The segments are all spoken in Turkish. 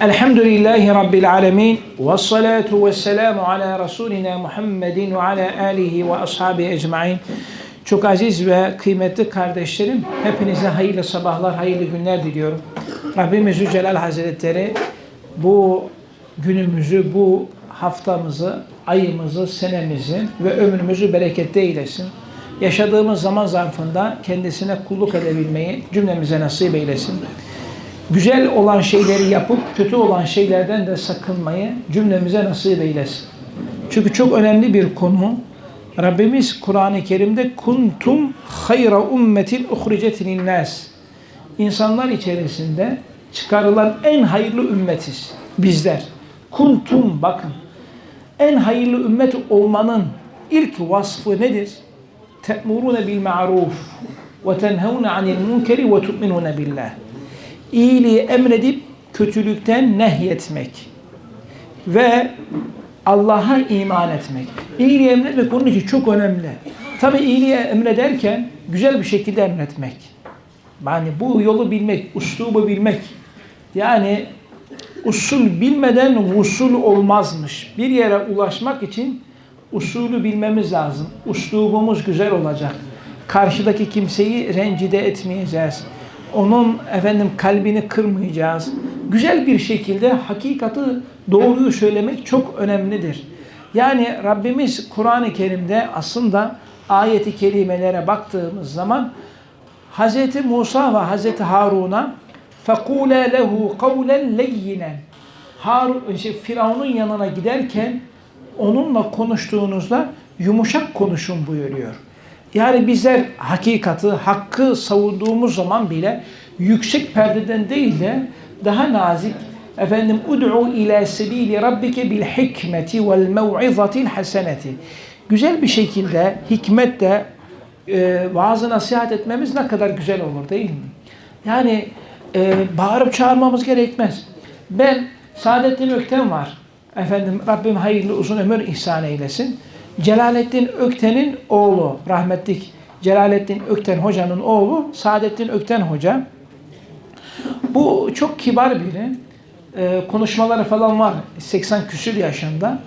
Elhamdülillahi Rabbil alemin. Ve salatu ve selamu ala Resulina Muhammedin ve ala alihi ve ashabi ecmain. Çok aziz ve kıymetli kardeşlerim, hepinize hayırlı sabahlar, hayırlı günler diliyorum. Rabbimiz Zülcelal Hazretleri bu günümüzü, bu haftamızı, ayımızı, senemizi ve ömrümüzü berekette eylesin. Yaşadığımız zaman zarfında kendisine kulluk edebilmeyi cümlemize nasip eylesin. Güzel olan şeyleri yapıp kötü olan şeylerden de sakınmayı cümlemize nasip eylesin. Çünkü çok önemli bir konu. Rabbimiz Kur'an-ı Kerim'de kuntum hayra ummetin uhricet linnas. İnsanlar içerisinde çıkarılan en hayırlı ümmetiz bizler. Kuntum bakın. En hayırlı ümmet olmanın ilk vasfı nedir? Te'murune bil ma'ruf ve tenhevne anil munkeri ve tu'minune billah. İyiliği emredip kötülükten nehyetmek ve Allah'a iman etmek. İyiliği emretmek onun için çok önemli. Tabi iyiliği emrederken güzel bir şekilde emretmek. Yani bu yolu bilmek, uslubu bilmek. Yani usul bilmeden usul olmazmış. Bir yere ulaşmak için usulü bilmemiz lazım. Uslubumuz güzel olacak. Karşıdaki kimseyi rencide etmeyeceğiz Onun efendim kalbini kırmayacağız. Güzel bir şekilde hakikati doğruyu söylemek çok önemlidir. Yani Rabbimiz Kur'an-ı Kerim'de aslında ayeti kerimelere baktığımız zaman Hz. Musa ve Hz. Harun'a فَقُولَا لَهُ قَوْلًا لَيِّنًا Harun, şey, Firavun'un yanına giderken onunla konuştuğunuzda yumuşak konuşun buyuruyor. Yani bizler hakikati, hakkı savunduğumuz zaman bile yüksek perdeden değil de daha nazik efendim ud'u ila sebili rabbike bil hikmeti vel mev'izatil haseneti. Güzel bir şekilde hikmetle e, vaazı nasihat etmemiz ne kadar güzel olur değil mi? Yani e, bağırıp çağırmamız gerekmez. Ben Saadettin Ökten var. Efendim Rabbim hayırlı uzun ömür ihsan eylesin. Celalettin Ökten'in oğlu, rahmetlik Celalettin Ökten hocanın oğlu Saadettin Ökten hoca. Bu çok kibar biri. Ee, konuşmaları falan var. 80 küsür yaşında.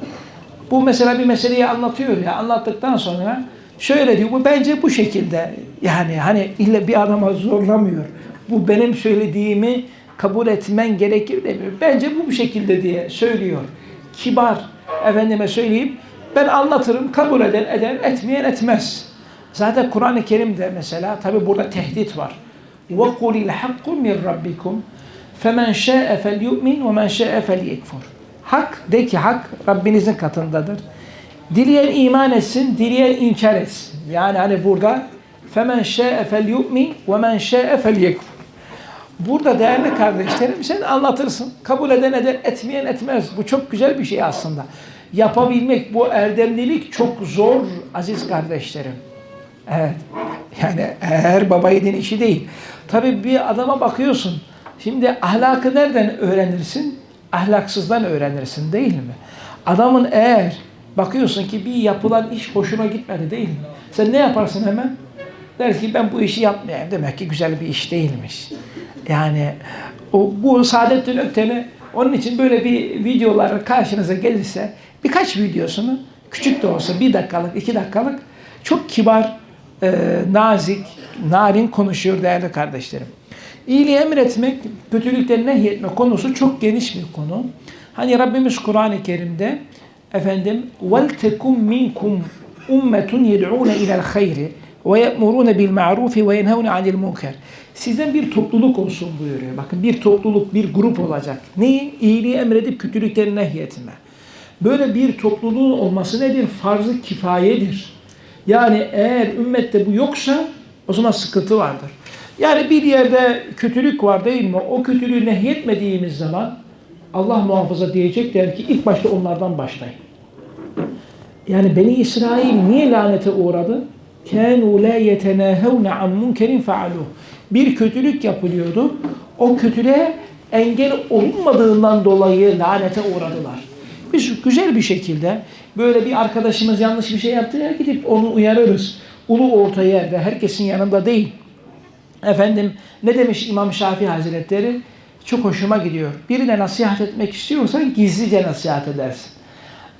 Bu mesela bir meseleyi anlatıyor ya. Anlattıktan sonra şöyle diyor. Bu bence bu şekilde. Yani hani illa bir adama zorlamıyor. Bu benim söylediğimi kabul etmen gerekir demiyor. Bence bu bu şekilde diye söylüyor. Kibar. Efendime söyleyeyim. Ben anlatırım, kabul eden eder, etmeyen etmez. Zaten Kur'an-ı Kerim'de mesela tabi burada tehdit var. وَقُلِ الْحَقُّ مِنْ رَبِّكُمْ فَمَنْ شَاءَ فَلْيُؤْمِنْ وَمَنْ شَاءَ فَلْيَكْفُرْ Hak, de ki hak Rabbinizin katındadır. Dileyen iman etsin, dileyen inkar etsin. Yani hani burada فَمَنْ شَاءَ فَلْيُؤْمِنْ وَمَنْ شَاءَ فَلْيَكْفُرْ Burada değerli kardeşlerim sen anlatırsın. Kabul eden eder, etmeyen etmez. Bu çok güzel bir şey aslında yapabilmek, bu erdemlilik çok zor aziz kardeşlerim. Evet. Yani her baba yiğidin işi değil. Tabii bir adama bakıyorsun. Şimdi ahlakı nereden öğrenirsin? Ahlaksızdan öğrenirsin değil mi? Adamın eğer bakıyorsun ki bir yapılan iş hoşuna gitmedi değil mi? Sen ne yaparsın hemen? Der ki ben bu işi yapmayayım. Demek ki güzel bir iş değilmiş. Yani o, bu Saadettin Ökten'i onun için böyle bir videolar karşınıza gelirse birkaç videosunu küçük de olsa bir dakikalık, iki dakikalık çok kibar, e, nazik, narin konuşuyor değerli kardeşlerim. İyiliği emretmek, kötülükten nehyetme konusu çok geniş bir konu. Hani Rabbimiz Kur'an-ı Kerim'de efendim وَلْتَكُمْ مِنْكُمْ اُمَّةٌ يَدْعُونَ اِلَى الْخَيْرِ وَيَأْمُرُونَ بِالْمَعْرُوفِ وَيَنْهَوْنَ عَنِ الْمُنْكَرِ Sizden bir topluluk olsun buyuruyor. Bakın bir topluluk, bir grup olacak. Neyi? İyiliği emredip kötülükten nehyetme. Böyle bir topluluğun olması nedir? Farz-ı kifayedir. Yani eğer ümmette bu yoksa o zaman sıkıntı vardır. Yani bir yerde kötülük var değil mi? O kötülüğü nehyetmediğimiz zaman Allah muhafaza diyecekler ki ilk başta onlardan başlayın. Yani Beni İsrail niye lanete uğradı? كَانُوا لَا يَتَنَاهَوْنَ عَنْ مُنْكَرٍ فَعَلُوهُ Bir kötülük yapılıyordu. O kötülüğe engel olunmadığından dolayı lanete uğradılar. Biz güzel bir şekilde böyle bir arkadaşımız yanlış bir şey yaptı ya gidip onu uyarırız. Ulu orta yerde herkesin yanında değil. Efendim ne demiş İmam Şafii Hazretleri? çok hoşuma gidiyor. Birine nasihat etmek istiyorsan gizlice nasihat edersin.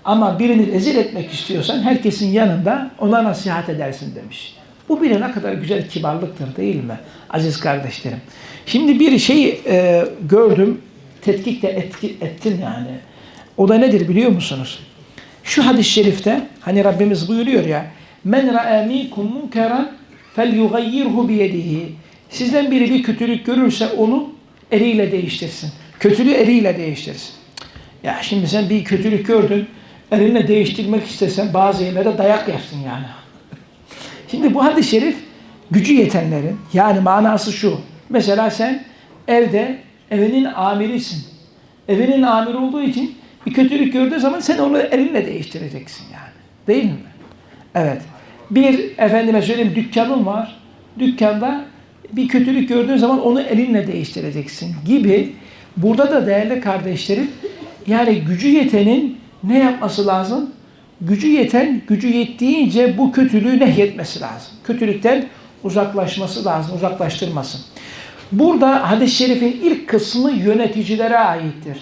Ama birini rezil etmek istiyorsan herkesin yanında ona nasihat edersin demiş. Bu bile ne kadar güzel kibarlıktır değil mi aziz kardeşlerim? Şimdi bir şey e, gördüm, tetkik de etki, ettim yani. O da nedir biliyor musunuz? Şu hadis-i şerifte hani Rabbimiz buyuruyor ya Men ra'a minkum munkaran felyughayyirhu biyedihi. Sizden biri bir kötülük görürse onu eliyle değiştirsin. Kötülüğü eliyle değiştirsin. Ya şimdi sen bir kötülük gördün, elinle değiştirmek istesen bazı yerlere dayak yersin yani. Şimdi bu hadis-i şerif gücü yetenlerin yani manası şu. Mesela sen evde evinin amirisin. Evinin amiri olduğu için bir kötülük gördüğü zaman sen onu elinle değiştireceksin yani. Değil mi? Evet. Bir efendime söyleyeyim dükkanın var. Dükkanda bir kötülük gördüğün zaman onu elinle değiştireceksin gibi. Burada da değerli kardeşlerim yani gücü yetenin ne yapması lazım? Gücü yeten, gücü yettiğince bu kötülüğü nehyetmesi lazım. Kötülükten uzaklaşması lazım, uzaklaştırmasın. Burada hadis-i şerifin ilk kısmı yöneticilere aittir.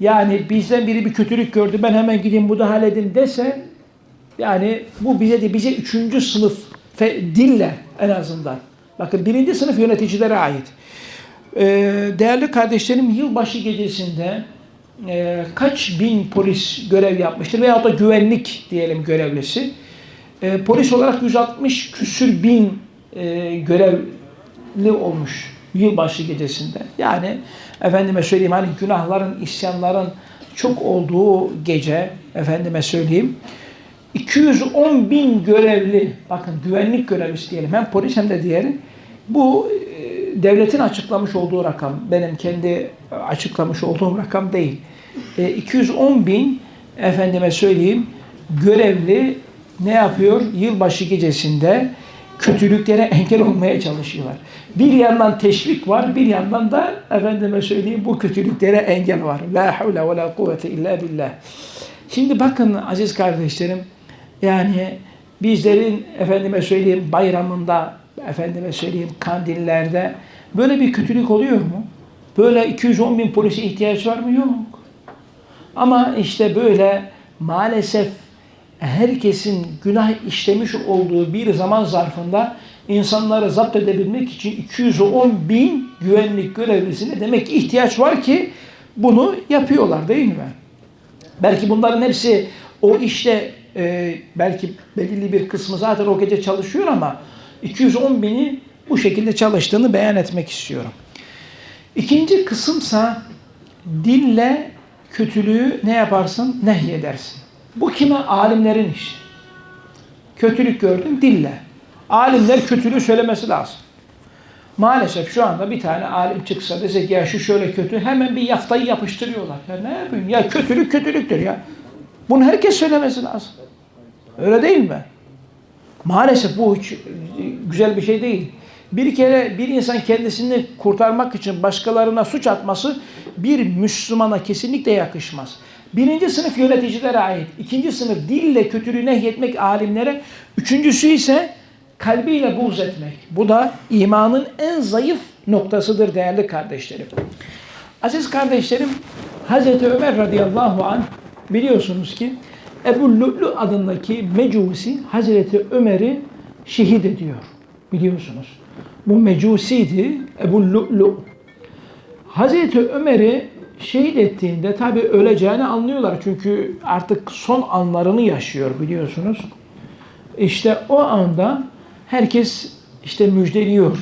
Yani bizden biri bir kötülük gördü, ben hemen gideyim müdahale edeyim dese, yani bu bize de bize üçüncü sınıf dille en azından. Bakın birinci sınıf yöneticilere ait. Ee, değerli kardeşlerim yılbaşı gecesinde e, kaç bin polis görev yapmıştır veya da güvenlik diyelim görevlisi. E, polis olarak 160 küsür bin e, görevli olmuş yılbaşı gecesinde. Yani efendime söyleyeyim hani günahların, isyanların çok olduğu gece efendime söyleyeyim 210 bin görevli bakın güvenlik görevlisi diyelim hem polis hem de diğeri bu e, devletin açıklamış olduğu rakam benim kendi açıklamış olduğum rakam değil. E, 210 bin efendime söyleyeyim görevli ne yapıyor? Yılbaşı gecesinde kötülüklere engel olmaya çalışıyorlar. Bir yandan teşvik var, bir yandan da efendime söyleyeyim bu kötülüklere engel var. La havle ve la kuvvete illa billah. Şimdi bakın aziz kardeşlerim, yani bizlerin efendime söyleyeyim bayramında, efendime söyleyeyim kandillerde böyle bir kötülük oluyor mu? Böyle 210 bin polise ihtiyaç var mı? Yok. Ama işte böyle maalesef herkesin günah işlemiş olduğu bir zaman zarfında insanları zapt edebilmek için 210 bin güvenlik görevlisine demek ki ihtiyaç var ki bunu yapıyorlar değil mi? Belki bunların hepsi o işte e, belki belirli bir kısmı zaten o gece çalışıyor ama 210 bini bu şekilde çalıştığını beyan etmek istiyorum. İkinci kısımsa dille kötülüğü ne yaparsın? Nehyedersin. Bu kime? Alimlerin işi. Kötülük gördün dille. Alimler kötülüğü söylemesi lazım. Maalesef şu anda bir tane alim çıksa dese ki ya şu şöyle kötü hemen bir yaftayı yapıştırıyorlar. Ya ne yapayım? Ya kötülük kötülüktür ya. Bunu herkes söylemesi lazım. Öyle değil mi? Maalesef bu hiç güzel bir şey değil. Bir kere bir insan kendisini kurtarmak için başkalarına suç atması bir Müslümana kesinlikle yakışmaz. Birinci sınıf yöneticilere ait. ikinci sınıf dille kötülüğü nehyetmek alimlere. Üçüncüsü ise kalbiyle buğz etmek. Bu da imanın en zayıf noktasıdır değerli kardeşlerim. Aziz kardeşlerim, Hazreti Ömer radıyallahu anh biliyorsunuz ki Ebu Lü'lü adındaki mecusi Hazreti Ömer'i şehit ediyor. Biliyorsunuz. Bu mecusiydi Ebu Lü'lü. Hazreti Ömer'i şehit ettiğinde tabi öleceğini anlıyorlar. Çünkü artık son anlarını yaşıyor biliyorsunuz. İşte o anda herkes işte müjdeliyor.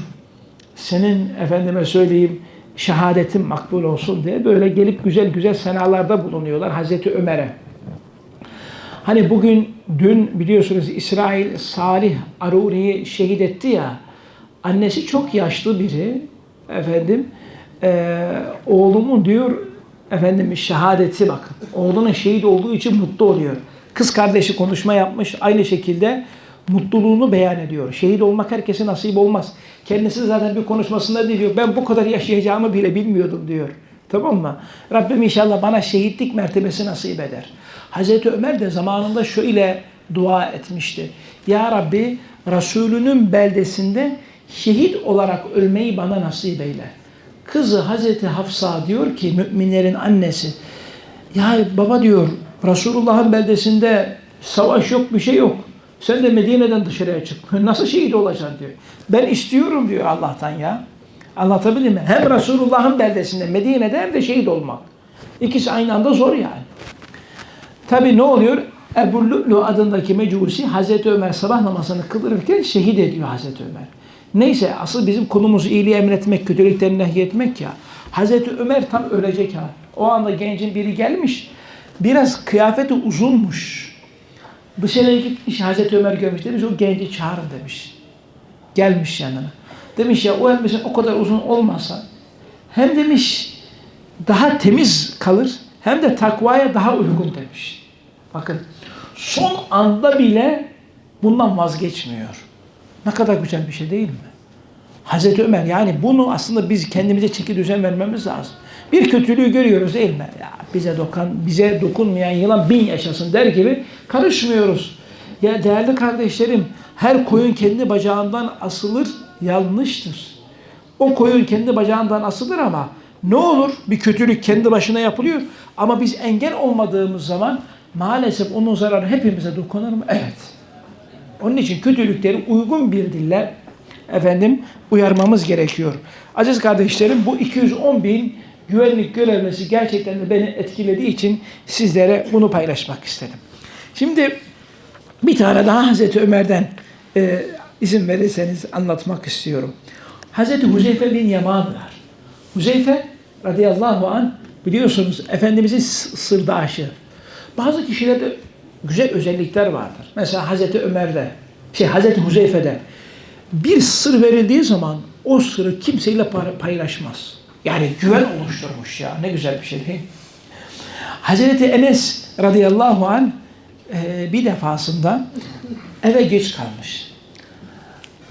Senin efendime söyleyeyim şehadetin makbul olsun diye böyle gelip güzel güzel senalarda bulunuyorlar Hazreti Ömer'e. Hani bugün dün biliyorsunuz İsrail Salih Aruri'yi şehit etti ya. Annesi çok yaşlı biri efendim. E, oğlumun diyor efendim şehadeti bakın. Oğlunun şehit olduğu için mutlu oluyor. Kız kardeşi konuşma yapmış aynı şekilde mutluluğunu beyan ediyor. Şehit olmak herkese nasip olmaz. Kendisi zaten bir konuşmasında diyor ben bu kadar yaşayacağımı bile bilmiyordum diyor. Tamam mı? Rabbim inşallah bana şehitlik mertebesi nasip eder. Hazreti Ömer de zamanında şöyle dua etmişti. Ya Rabbi Resulünün beldesinde şehit olarak ölmeyi bana nasip eyle. Kızı Hazreti Hafsa diyor ki müminlerin annesi. Ya baba diyor Resulullah'ın beldesinde savaş yok bir şey yok. Sen de Medine'den dışarıya çık. Nasıl şehit olacaksın diyor. Ben istiyorum diyor Allah'tan ya. Anlatabildim mi? Hem Resulullah'ın beldesinde Medine'de hem de şehit olmak. İkisi aynı anda zor yani. Tabi ne oluyor? Ebu Lu'lu adındaki mecusi Hazreti Ömer sabah namazını kıldırırken şehit ediyor Hazreti Ömer. Neyse asıl bizim konumuz iyiliği emretmek, kötülükten nehyetmek ya. Hazreti Ömer tam ölecek ha. O anda gencin biri gelmiş. Biraz kıyafeti uzunmuş. Dışarıya gitmiş Hazreti Ömer görmüş demiş o genci çağırın demiş. Gelmiş yanına. Demiş ya o elbisen o kadar uzun olmasa hem demiş daha temiz kalır hem de takvaya daha uygun demiş. Bakın son anda bile bundan vazgeçmiyor. Ne kadar güzel bir şey değil mi? Hazreti Ömer yani bunu aslında biz kendimize çeki düzen vermemiz lazım. Bir kötülüğü görüyoruz değil mi? Ya bize dokan, bize dokunmayan yılan bin yaşasın der gibi karışmıyoruz. Ya değerli kardeşlerim, her koyun kendi bacağından asılır, yanlıştır. O koyun kendi bacağından asılır ama ne olur bir kötülük kendi başına yapılıyor ama biz engel olmadığımız zaman maalesef onun zararı hepimize dokunur mu? Evet. Onun için kötülükleri uygun bir dille efendim uyarmamız gerekiyor. Aziz kardeşlerim bu 210 bin güvenlik görevlisi gerçekten de beni etkilediği için sizlere bunu paylaşmak istedim. Şimdi bir tane daha Hazreti Ömer'den e, izin verirseniz anlatmak istiyorum. Hazreti Huzeyfe bin Yaman var. Huzeyfe radıyallahu an biliyorsunuz Efendimizin sırdaşı. Bazı kişilerde güzel özellikler vardır. Mesela Hazreti Ömer'de, şey Hazreti Huzeyfe'de bir sır verildiği zaman o sırrı kimseyle pay- paylaşmaz. Yani güven oluşturmuş ya. Ne güzel bir şey değil? Hazreti Enes radıyallahu an e, bir defasında eve geç kalmış.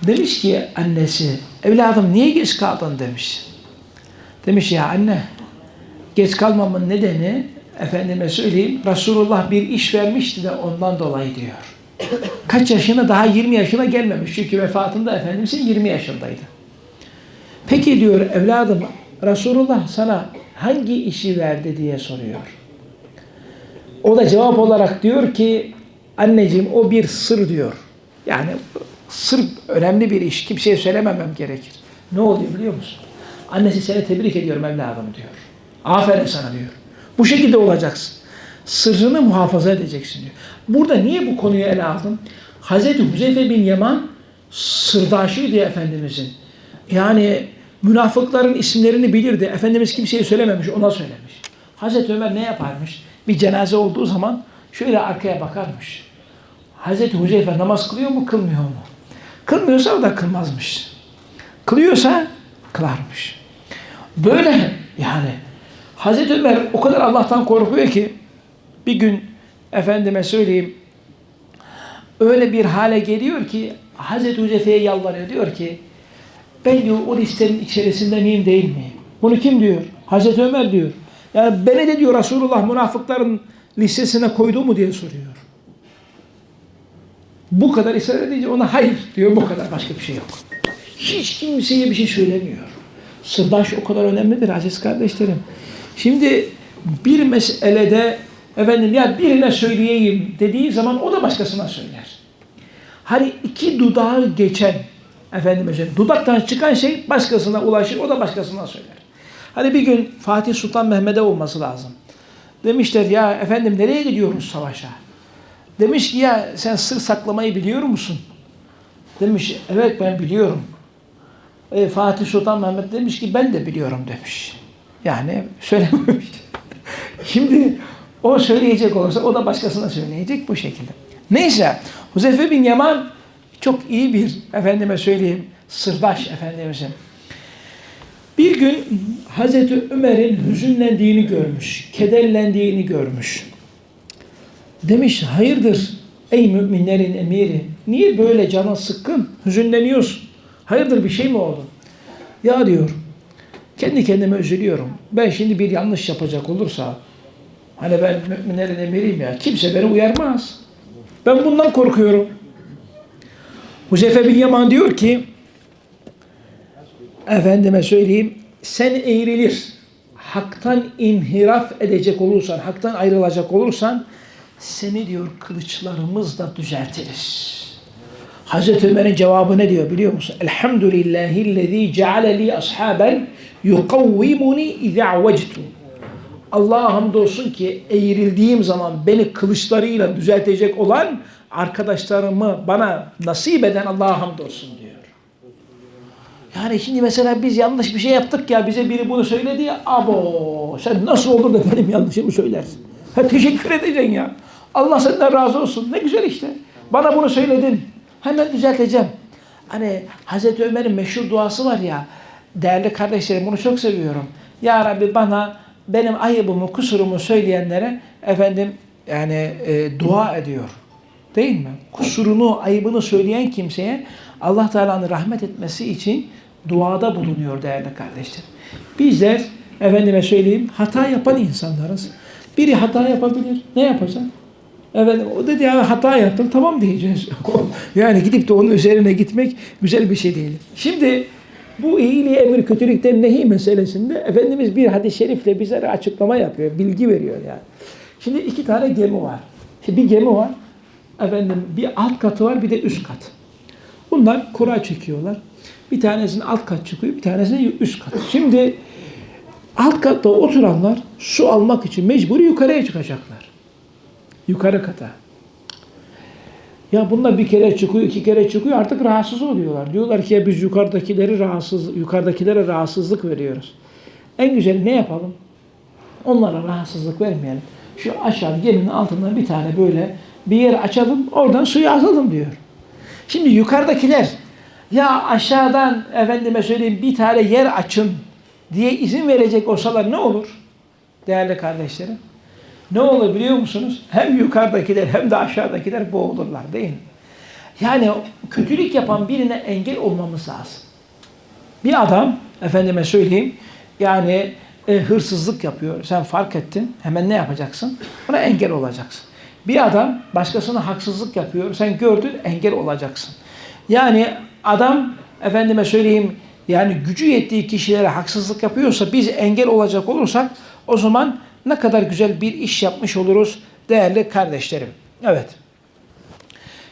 Demiş ki annesi, evladım niye geç kaldın demiş. Demiş ya anne, geç kalmamın nedeni efendime söyleyeyim Resulullah bir iş vermişti de ondan dolayı diyor. Kaç yaşına? Daha 20 yaşına gelmemiş. Çünkü vefatında Efendimizin 20 yaşındaydı. Peki diyor evladım Resulullah sana hangi işi verdi diye soruyor. O da cevap olarak diyor ki anneciğim o bir sır diyor. Yani sır önemli bir iş. Kimseye söylememem gerekir. Ne oluyor biliyor musun? Annesi seni tebrik ediyorum evladım diyor. Aferin sana diyor. Bu şekilde olacaksın. Sırrını muhafaza edeceksin diyor. Burada niye bu konuyu ele aldım? Hazreti Huzeyfe bin Yaman sırdaşıydı Efendimizin. Yani münafıkların isimlerini bilirdi. Efendimiz kimseye söylememiş, ona söylemiş. Hazreti Ömer ne yaparmış? Bir cenaze olduğu zaman şöyle arkaya bakarmış. Hazreti Huzeyfe namaz kılıyor mu, kılmıyor mu? Kılmıyorsa o da kılmazmış. Kılıyorsa kılarmış. Böyle yani Hazreti Ömer o kadar Allah'tan korkuyor ki bir gün efendime söyleyeyim öyle bir hale geliyor ki Hazreti Huzeyfe'ye yalvarıyor diyor ki ben diyor o listenin içerisinde miyim değil miyim? Bunu kim diyor? Hazreti Ömer diyor. Yani beni de diyor Resulullah münafıkların listesine koydu mu diye soruyor. Bu kadar ısrar edince ona hayır diyor bu kadar başka bir şey yok. Hiç kimseye bir şey söylemiyor. Sırdaş o kadar önemlidir aziz kardeşlerim. Şimdi bir meselede efendim ya birine söyleyeyim dediği zaman o da başkasına söyler. Hani iki dudağı geçen efendim mesela dudaktan çıkan şey başkasına ulaşır o da başkasına söyler. Hani bir gün Fatih Sultan Mehmet'e olması lazım. Demişler ya efendim nereye gidiyoruz savaşa? Demiş ki ya sen sır saklamayı biliyor musun? Demiş evet ben biliyorum. E, Fatih Sultan Mehmet demiş ki ben de biliyorum demiş. Yani söylememiş. Şimdi o söyleyecek olursa o da başkasına söyleyecek bu şekilde. Neyse Huzeyfe bin Yaman çok iyi bir efendime söyleyeyim sırdaş efendimizin. Bir gün Hazreti Ömer'in hüzünlendiğini görmüş, kederlendiğini görmüş. Demiş hayırdır ey müminlerin emiri niye böyle canın sıkkın hüzünleniyorsun? Hayırdır bir şey mi oldu? Ya diyor kendi kendime üzülüyorum. Ben şimdi bir yanlış yapacak olursa hani ben müminlerin emiriyim ya kimse beni uyarmaz. Ben bundan korkuyorum. Huzeyfe bin Yaman diyor ki efendime söyleyeyim sen eğrilir, haktan inhiraf edecek olursan, haktan ayrılacak olursan seni diyor kılıçlarımızla düzeltiriz. Hazreti Ömer'in cevabı ne diyor biliyor musun? Elhamdülillahillezî ceale li ashaben yukavvimuni izâ vectu. Allah'a hamdolsun ki eğrildiğim zaman beni kılıçlarıyla düzeltecek olan arkadaşlarımı bana nasip eden Allah'a hamdolsun diyor. Yani şimdi mesela biz yanlış bir şey yaptık ya bize biri bunu söyledi ya abo sen nasıl olur da benim yanlışımı söylersin. Ha, teşekkür edeceksin ya. Allah senden razı olsun. Ne güzel işte. Bana bunu söyledin. Hemen düzelteceğim. Hani Hazreti Ömer'in meşhur duası var ya. Değerli kardeşlerim bunu çok seviyorum. Ya Rabbi bana benim ayıbımı, kusurumu söyleyenlere efendim yani e, dua ediyor. Değil mi? Kusurunu, ayıbını söyleyen kimseye Allah Teala'nın rahmet etmesi için duada bulunuyor değerli kardeşlerim. Bizler efendime söyleyeyim hata yapan insanlarız. Biri hata yapabilir. Ne yapacak? Efendim o dedi ya hata yaptım tamam diyeceğiz. yani gidip de onun üzerine gitmek güzel bir şey değil. Şimdi bu iyiliği emir kötülükten nehi meselesinde Efendimiz bir hadis-i şerifle bize açıklama yapıyor, bilgi veriyor yani. Şimdi iki tane gemi var. Şimdi bir gemi var. Efendim bir alt katı var bir de üst kat. Bunlar kura çekiyorlar. Bir tanesinin alt kat çıkıyor, bir tanesinin üst kat. Şimdi alt katta oturanlar su almak için mecburi yukarıya çıkacaklar. Yukarı kata. Ya bunlar bir kere çıkıyor, iki kere çıkıyor artık rahatsız oluyorlar. Diyorlar ki ya biz yukarıdakileri rahatsız, yukarıdakilere rahatsızlık veriyoruz. En güzeli ne yapalım? Onlara rahatsızlık vermeyelim. Şu aşağı geminin altından bir tane böyle bir yer açalım, oradan suyu atalım diyor. Şimdi yukarıdakiler ya aşağıdan efendime söyleyeyim bir tane yer açın diye izin verecek olsalar ne olur? Değerli kardeşlerim. Ne olur biliyor musunuz? Hem yukarıdakiler hem de aşağıdakiler boğulurlar değil mi? Yani kötülük yapan birine engel olmamız lazım. Bir adam, efendime söyleyeyim, yani e, hırsızlık yapıyor. Sen fark ettin. Hemen ne yapacaksın? Ona engel olacaksın. Bir adam başkasına haksızlık yapıyor. Sen gördün, engel olacaksın. Yani adam, efendime söyleyeyim, yani gücü yettiği kişilere haksızlık yapıyorsa biz engel olacak olursak o zaman ne kadar güzel bir iş yapmış oluruz değerli kardeşlerim. Evet.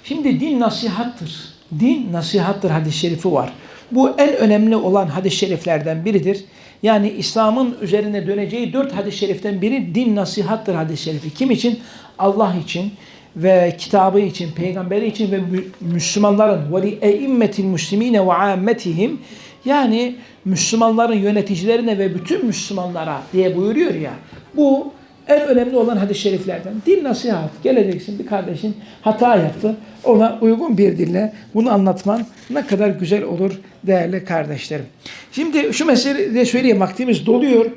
Şimdi din nasihattır. Din nasihattır hadis-i şerifi var. Bu en önemli olan hadis-i şeriflerden biridir. Yani İslam'ın üzerine döneceği dört hadis-i şeriften biri din nasihattır hadis-i şerifi. Kim için? Allah için ve kitabı için, peygamberi için ve Müslümanların ve li eimmetil muslimine ve ammetihim yani Müslümanların yöneticilerine ve bütün Müslümanlara diye buyuruyor ya. Bu en önemli olan hadis-i şeriflerden. Din nasihat. Geleceksin bir kardeşin hata yaptı. Ona uygun bir dille bunu anlatman ne kadar güzel olur değerli kardeşlerim. Şimdi şu meseleyi de söyleyeyim. Vaktimiz doluyor.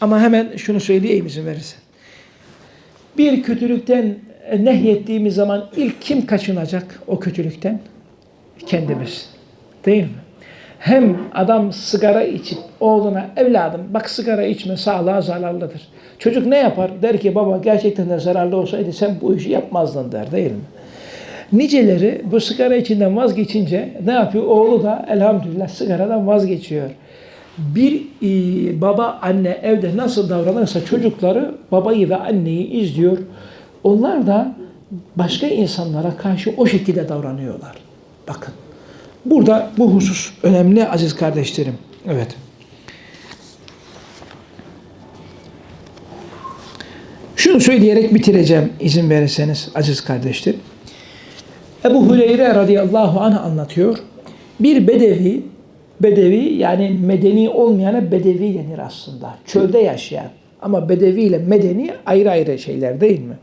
Ama hemen şunu söyleyeyim izin verirsen. Bir kötülükten nehyettiğimiz zaman ilk kim kaçınacak o kötülükten? Kendimiz. Değil mi? Hem adam sigara içip oğluna evladım bak sigara içme sağlığa zararlıdır. Çocuk ne yapar? Der ki baba gerçekten de zararlı olsaydı sen bu işi yapmazdın der değil mi? Niceleri bu sigara içinden vazgeçince ne yapıyor? Oğlu da elhamdülillah sigaradan vazgeçiyor. Bir e, baba anne evde nasıl davranırsa çocukları babayı ve anneyi izliyor. Onlar da başka insanlara karşı o şekilde davranıyorlar. Bakın. Burada bu husus önemli aziz kardeşlerim. Evet. Şunu söyleyerek bitireceğim izin verirseniz aziz kardeşlerim. Ebu Hureyre radıyallahu anh anlatıyor. Bir bedevi, bedevi yani medeni olmayana bedevi denir aslında. Çölde yaşayan ama bedevi ile medeni ayrı ayrı şeyler değil mi?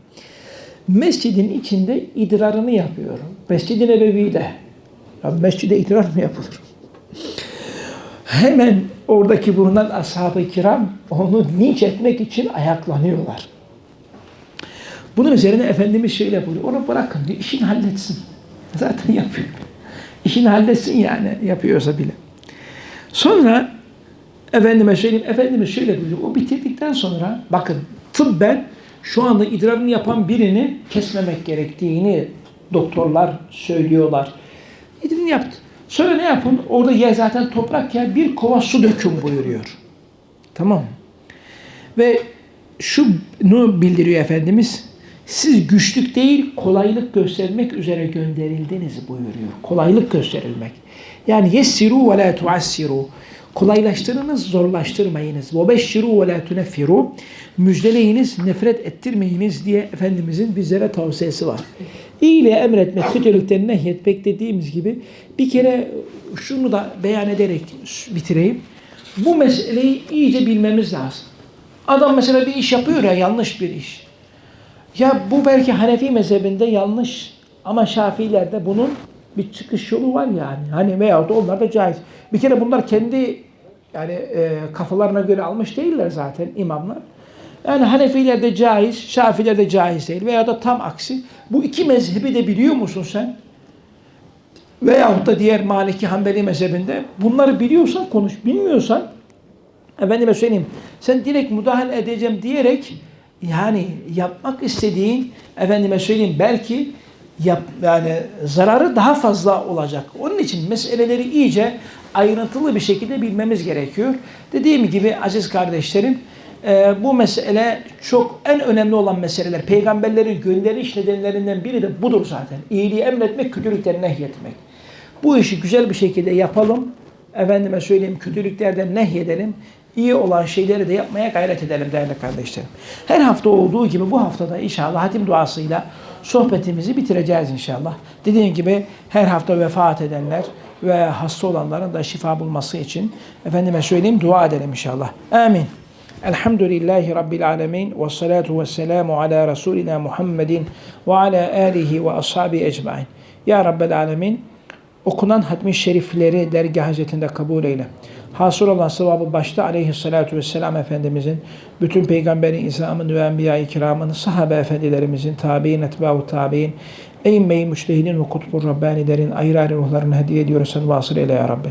Mescidin içinde idrarını yapıyor. Mescid-i Nebevi'de. Ya mescide idrar mı yapılır? Hemen oradaki bulunan ashab-ı kiram onu linç etmek için ayaklanıyorlar. Bunun üzerine Efendimiz şöyle buyuruyor. Onu bırakın diyor. işini halletsin. Zaten yapıyor. İşini halletsin yani yapıyorsa bile. Sonra Efendime söyleyeyim. Efendimiz şöyle buyuruyor. O bitirdikten sonra bakın tıbben şu anda idrarını yapan birini kesmemek gerektiğini doktorlar söylüyorlar. İdrini yaptı. Sonra ne yapın? Orada yer zaten toprak ya bir kova su dökün buyuruyor. Tamam mı? Ve şunu bildiriyor Efendimiz. Siz güçlük değil kolaylık göstermek üzere gönderildiniz buyuruyor. Kolaylık gösterilmek. Yani yessiru ve la tuassiru. Kolaylaştırınız, zorlaştırmayınız. Ve la tuneffiru. Müjdeleyiniz, nefret ettirmeyiniz diye Efendimizin bizlere tavsiyesi var. İyiliği emretmek, kötülükten nehyetmek dediğimiz gibi bir kere şunu da beyan ederek bitireyim. Bu meseleyi iyice bilmemiz lazım. Adam mesela bir iş yapıyor ya yanlış bir iş. Ya bu belki Hanefi mezhebinde yanlış ama Şafiilerde bunun bir çıkış yolu var yani. Hani veyahut onlar da caiz. Bir kere bunlar kendi yani e, kafalarına göre almış değiller zaten imamlar. Yani Hanefilerde caiz, Şafilerde caiz değil veya da tam aksi. Bu iki mezhebi de biliyor musun sen? Veyahut da diğer Maliki Hanbeli mezhebinde bunları biliyorsan konuş, bilmiyorsan efendime söyleyeyim sen direkt müdahale edeceğim diyerek yani yapmak istediğin efendime söyleyeyim belki yap, yani zararı daha fazla olacak. Onun için meseleleri iyice ayrıntılı bir şekilde bilmemiz gerekiyor. Dediğim gibi aziz kardeşlerim e, bu mesele çok en önemli olan meseleler. Peygamberlerin gönderiş nedenlerinden biri de budur zaten. İyiliği emretmek, kötülükten nehyetmek. Bu işi güzel bir şekilde yapalım. Efendime söyleyeyim kötülüklerden nehyedelim. İyi olan şeyleri de yapmaya gayret edelim değerli kardeşlerim. Her hafta olduğu gibi bu haftada inşallah hatim duasıyla sohbetimizi bitireceğiz inşallah. Dediğim gibi her hafta vefat edenler ve hasta olanların da şifa bulması için efendime söyleyeyim dua edelim inşallah. Amin. Elhamdülillahi Rabbil alemin ve salatu ve selamu ala Resulina Muhammedin ve ala alihi ve ashabi ecmain. Ya Rabbel alemin okunan hatmi şerifleri dergah hazretinde kabul eyle. Hasıl olan sevabı başta aleyhissalatu vesselam Efendimizin, bütün peygamberin izamın ve enbiya-i kiramın, sahabe efendilerimizin, tabi'in, etba'u tabi'in, eğinmeyi müçtehidin ve kutbur Rabbanilerin ayrı ayrı ruhlarını hediye ediyoruz sen vasıl eyle ya Rabbi.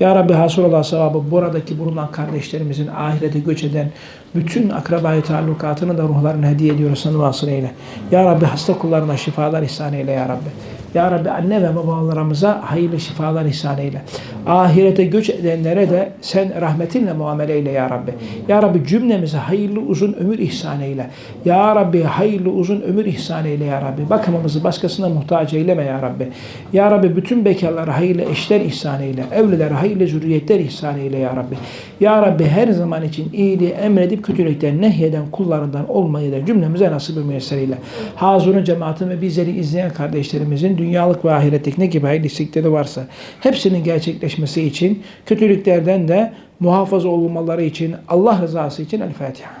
Ya Rabbi hasıl olan sevabı buradaki bulunan kardeşlerimizin ahirete göç eden bütün akrabayı taallukatını da ruhlarını hediye ediyoruz sen vasıl eyle. Ya Rabbi hasta kullarına şifalar ihsan eyle ya Rabbi. Ya Rabbi anne ve babalarımıza hayırlı şifalar ihsan eyle. Ahirete göç edenlere de sen rahmetinle muamele eyle ya Rabbi. Ya Rabbi cümlemize hayırlı uzun ömür ihsan eyle. Ya Rabbi hayırlı uzun ömür ihsan eyle ya Rabbi. Bakımımızı başkasına muhtaç eyleme ya Rabbi. Ya Rabbi bütün bekarlara hayırlı eşler ihsan eyle. Evlilere hayırlı zürriyetler ihsan eyle ya Rabbi. Ya Rabbi her zaman için iyiliği emredip kötülükten nehyeden kullarından olmayı da cümlemize nasip müyesser eyle. Hazurun cemaatin ve bizleri izleyen kardeşlerimizin dünyalık ve ahiretlik ne gibi hayırlı istekleri varsa hepsinin gerçekleşmesi için kötülüklerden de muhafaza olmaları için Allah rızası için El Fatiha.